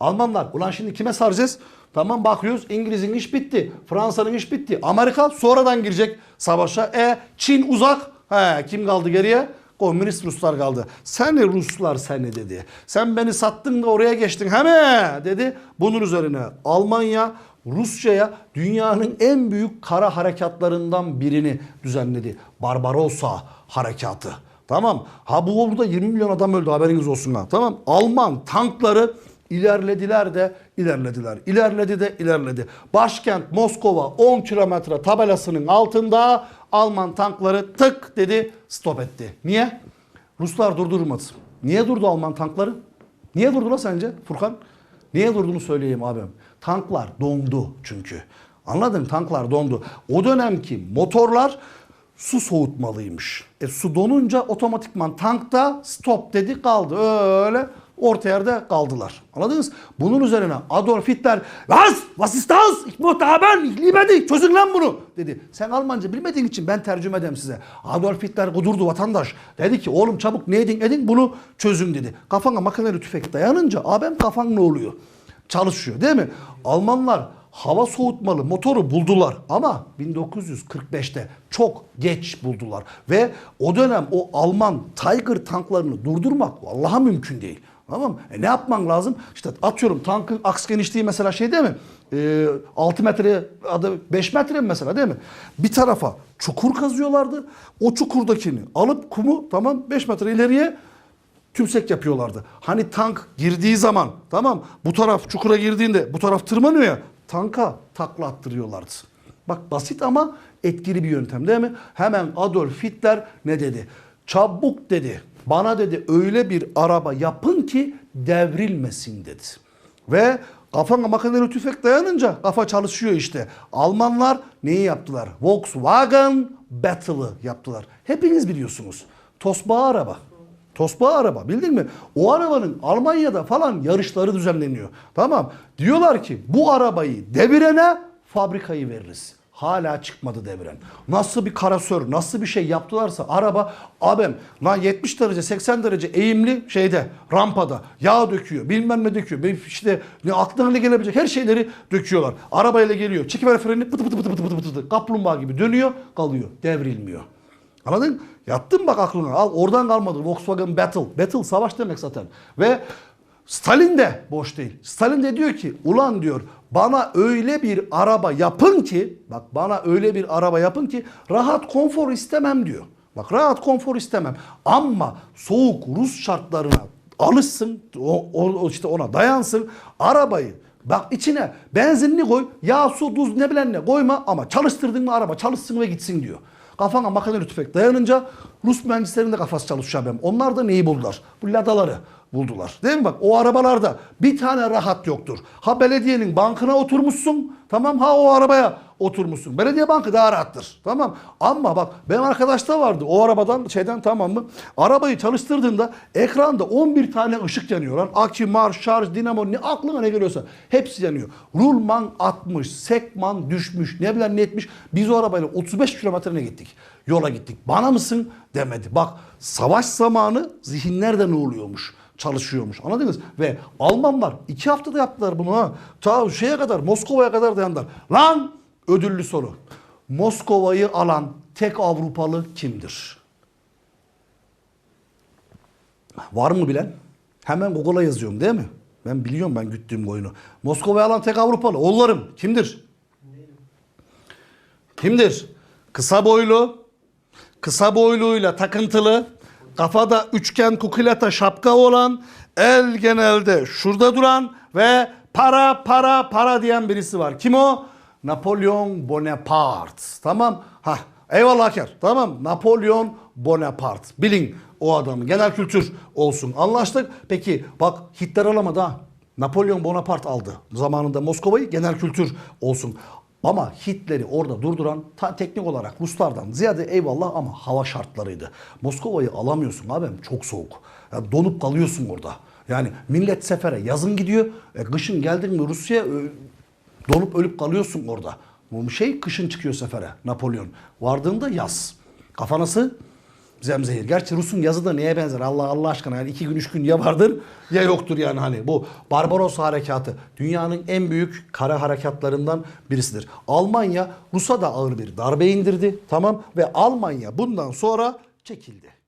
Almanlar ulan şimdi kime saracağız? Tamam bakıyoruz İngiliz'in iş bitti. Fransa'nın iş bitti. Amerika sonradan girecek savaşa. E Çin uzak. He kim kaldı geriye? Komünist Ruslar kaldı. Sen Ruslar seni dedi. Sen beni sattın da oraya geçtin. Heme dedi. Bunun üzerine Almanya Rusya'ya dünyanın en büyük kara harekatlarından birini düzenledi. Barbarossa harekatı. Tamam. Ha bu oldu da 20 milyon adam öldü haberiniz olsun ha. Tamam. Alman tankları ilerlediler de ilerlediler. İlerledi de ilerledi. Başkent Moskova 10 kilometre tabelasının altında Alman tankları tık dedi stop etti. Niye? Ruslar durdurmadı. Niye durdu Alman tankları? Niye durdu la sence Furkan? Niye durduğunu söyleyeyim abim. Tanklar dondu çünkü. Anladın? Tanklar dondu. O dönemki motorlar su soğutmalıymış. E su donunca otomatikman tankta stop dedi kaldı. Öyle orta yerde kaldılar. Anladınız? Bunun üzerine Adolf Hitler Was? Was ist das? Ich möchte haben. Ich liebe dich. Çözün lan bunu dedi. Sen Almanca bilmediğin için ben tercüme edeyim size. Adolf Hitler kudurdu vatandaş. Dedi ki oğlum çabuk ne edin edin bunu çözün dedi. Kafana makineli tüfek dayanınca abim kafan ne oluyor? Çalışıyor değil mi? Almanlar hava soğutmalı motoru buldular ama 1945'te çok geç buldular ve o dönem o Alman Tiger tanklarını durdurmak Allah'a mümkün değil. Tamam mı? E ne yapman lazım? İşte atıyorum tankın aks genişliği mesela şey değil mi? Ee, 6 metre adı 5 metre mesela değil mi? Bir tarafa çukur kazıyorlardı. O çukurdakini alıp kumu tamam 5 metre ileriye tümsek yapıyorlardı. Hani tank girdiği zaman tamam bu taraf çukura girdiğinde bu taraf tırmanıyor ya tanka takla attırıyorlardı. Bak basit ama etkili bir yöntem değil mi? Hemen Adolf Hitler ne dedi? Çabuk dedi. Bana dedi öyle bir araba yapın ki devrilmesin dedi. Ve kafana makineli tüfek dayanınca kafa çalışıyor işte. Almanlar neyi yaptılar? Volkswagen Battle'ı yaptılar. Hepiniz biliyorsunuz. Tosbağa araba. Tosbağa araba bildin mi? O arabanın Almanya'da falan yarışları düzenleniyor. Tamam. Diyorlar ki bu arabayı devirene fabrikayı veririz. Hala çıkmadı deviren. Nasıl bir karasör, nasıl bir şey yaptılarsa araba abim lan 70 derece 80 derece eğimli şeyde rampada yağ döküyor bilmem ne döküyor. İşte ne aklına gelebilecek her şeyleri döküyorlar. Arabayla geliyor. Çekiver freni pıtı pıtı pıtı pıtı pıtı pıtı kaplumbağa gibi dönüyor kalıyor devrilmiyor. Anladın? Yattın bak aklına. Al oradan kalmadı. Volkswagen Battle. Battle savaş demek zaten. Ve Stalin de boş değil. Stalin de diyor ki ulan diyor bana öyle bir araba yapın ki bak bana öyle bir araba yapın ki rahat konfor istemem diyor. Bak rahat konfor istemem. Ama soğuk Rus şartlarına alışsın o, o işte ona dayansın arabayı Bak içine benzinli koy, yağ, su, tuz ne bilen ne koyma ama çalıştırdın mı araba çalışsın ve gitsin diyor. Kafana makineli tüfek dayanınca Rus mühendislerin de kafası çalışıyor. Onlar da neyi buldular? Bu ladaları buldular. Değil mi bak o arabalarda bir tane rahat yoktur. Ha belediyenin bankına oturmuşsun tamam ha o arabaya oturmuşsun. Belediye bankı daha rahattır. Tamam. Ama bak benim arkadaşta vardı o arabadan şeyden tamam mı? Arabayı çalıştırdığında ekranda 11 tane ışık yanıyor lan. Akü, marş, şarj, dinamo ne aklına ne geliyorsa hepsi yanıyor. Rulman atmış, sekman düşmüş, ne bilen ne etmiş. Biz o arabayla 35 kilometrene gittik. Yola gittik. Bana mısın demedi. Bak savaş zamanı zihinlerde ne oluyormuş? Çalışıyormuş. Anladınız? Ve Almanlar iki haftada yaptılar bunu ha. Ta şeye kadar Moskova'ya kadar dayandılar. Lan ödüllü soru. Moskova'yı alan tek Avrupalı kimdir? Var mı bilen? Hemen Google'a yazıyorum değil mi? Ben biliyorum ben güttüğüm oyunu. Moskova'yı alan tek Avrupalı. Oğullarım kimdir? Kimdir? Kısa boylu, kısa boyluyla takıntılı, kafada üçgen kukilata şapka olan, el genelde şurada duran ve para para para diyen birisi var. Kim o? Napolyon Bonaparte. Tamam. Ha, eyvallah Aker. Tamam. Napolyon Bonaparte. Bilin o adamı. Genel kültür olsun. Anlaştık. Peki bak Hitler alamadı ha. Napolyon Bonaparte aldı. Zamanında Moskova'yı genel kültür olsun. Ama Hitler'i orada durduran ta teknik olarak Ruslardan ziyade eyvallah ama hava şartlarıydı. Moskova'yı alamıyorsun abim çok soğuk. Ya donup kalıyorsun orada. Yani millet sefere yazın gidiyor. E, kışın geldin mi Rusya'ya e, donup ölüp kalıyorsun orada. Bu şey kışın çıkıyor sefere Napolyon. Vardığında yaz. Kafa nasıl? Zemzehir. Gerçi Rus'un yazı da neye benzer Allah Allah aşkına yani iki gün üç gün ya vardır ya yoktur yani hani bu Barbarossa harekatı dünyanın en büyük kara harekatlarından birisidir. Almanya Rus'a da ağır bir darbe indirdi tamam ve Almanya bundan sonra çekildi.